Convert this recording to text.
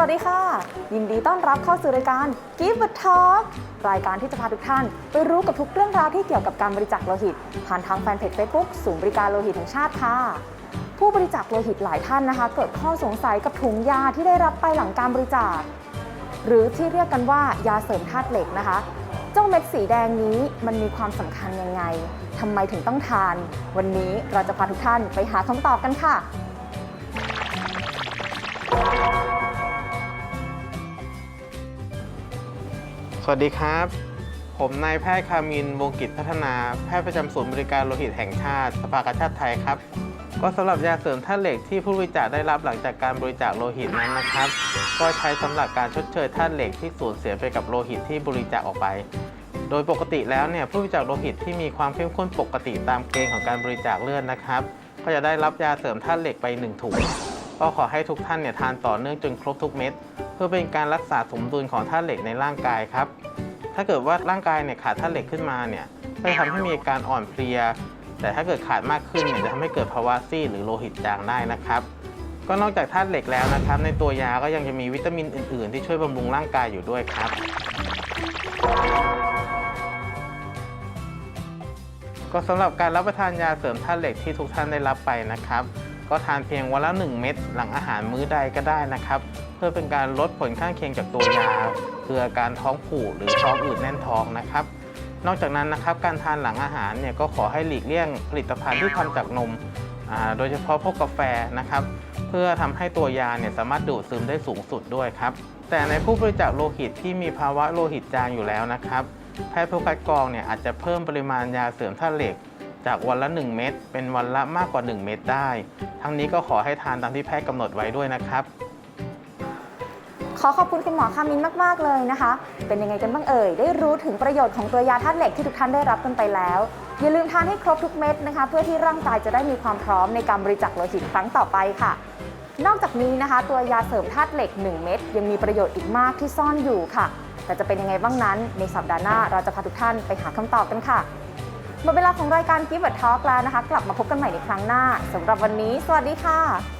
วัสดีค่ะ ยินดีต้อนรับเข้าสู่รายการ Give a Talk รายการที่จะพาทุกท่าน ไปรู้กับทุกเรื่องราวที่เกี่ยวกับการบริจาคโลหิต ผ่านทางแฟนเพจ Facebook ศูนย์บริการโลหิตแห่งชาติค่ะ ผู้บริจาคโลหิตหลายท่านนะคะ เกิดข้อสงสัยกับถุงยาที่ได้รับไปหลังการบริจาค หรือที่เรียกกันว่ายาเสริมธาตุเหล็กนะคะเจ้าเม็ดสีแดงนี้มันมีความสำคัญยังไงทำไมถึงต้องทาน วันนี้เราจะพาทุกท่านไปหาคำตอบกันค่ะ สวัสดีครับ ผมนายแพทย์คามิน วงกิจพัฒนา แพทย์ประจำศูนย์บริการโลหิตแห่งชาติ สภากาชาติไทยครับ ก็สำหรับยาเสริมธาตุเหล็กที่ผู้บริจาคได้รับหลังจากการบริจาคโลหิตนั้นนะครับ ก็ใช้สำหรับการชดเชยธาตุเหล็กที่สูญเสียไปกับโลหิตที่บริจาคออกไป โดยปกติแล้วเนี่ยผู้บริจาคโลหิตที่มีความเข้มข้นปกติตามเกณฑ์ของการบริจาคเลือดนะครับ ก็จะได้รับยาเสริมธาตุเหล็กไปหนึ่งถุงก็ขอให้ทุกท่านเนี่ยทานต่อเนื่องจนครบทุกเม็ด พื่อเป็นการรักษาสมดุลของธาตุเหล็กในร่างกายครับ ถ้าเกิดว่าร่างกายเนี่ยขาดธาตุเหล็กขึ้นมาเนี่ยก็จะทำให้มีอาการอ่อนเพลีย แต่ถ้าเกิดขาดมากขึ้นเนี่ยจะทำให้เกิดภาวะซีดหรือโลหิตจางได้นะครับก็นอกจากธาตุเหล็กแล้วนะครับ ในตัวยาก็ยังจะมีวิตามินอื่น ๆ ที่ช่วยบำรุงร่างกายอยู่ด้วยครับ ก็สำหรับการรับประทานยาเสริมธาตุเหล็กที่ทุกท่านได้รับไปนะครับ ก็ทานเพียงวันละ 1 เม็ดหลังอาหารมื้อใดก็ได้นะครับ เพื่อเป็นการลดผลข้างเคียงจากตัวยาคืออาการท้องผูกหรือท้องอืดแน่นท้องนะครับ นอกจากนั้นนะครับการทานหลังอาหารเนี่ยก็ขอให้หลีกเลี่ยงผลิตภัณฑ์ที่ทำจากนมโดยเฉพาะพวกกาแฟนะครับเพื่อทำให้ตัวยาเนี่ยสามารถดูดซึมได้สูงสุดด้วยครับแต่ในผู้บริจาคโลหิตที่มีภาวะโลหิตจางอยู่แล้วนะครับแพทย์ผู้คัดกรองเนี่ยอาจจะเพิ่มปริมาณยาเสริมธาตุเหล็ก จากวันละ 1 เม็ดเป็นวันละมากกว่า 1 เม็ดได้ ทั้งนี้ก็ขอให้ทานตามที่แพทย์กำหนดไว้ด้วยนะครับ ขอขอบคุณคุณหมอคามินมาก ๆ เลยนะคะ เป็นยังไงกันบ้างเอ่ย ได้รู้ถึงประโยชน์ของตัวยาธาตุเหล็กที่ทุกท่านได้รับกันไปแล้ว อย่าลืมทานให้ครบทุกเม็ดนะคะ เพื่อที่ร่างกายจะได้มีความพร้อมในการบริจาคโลหิตครั้งต่อไปค่ะ นอกจากนี้นะคะ ตัวยาเสริมธาตุเหล็ก 1 เม็ดยังมีประโยชน์อีกมากที่ซ่อนอยู่ค่ะ แต่จะเป็นยังไงบ้างนั้น ในสัปดาห์หน้าเราจะพาทุกท่านไปหาคำตอบกันค่ะ หมดเวลาของรายการ Give a Talk แล้วนะคะ กลับมาพบกันใหม่ในครั้งหน้าสำหรับวันนี้ สวัสดีค่ะ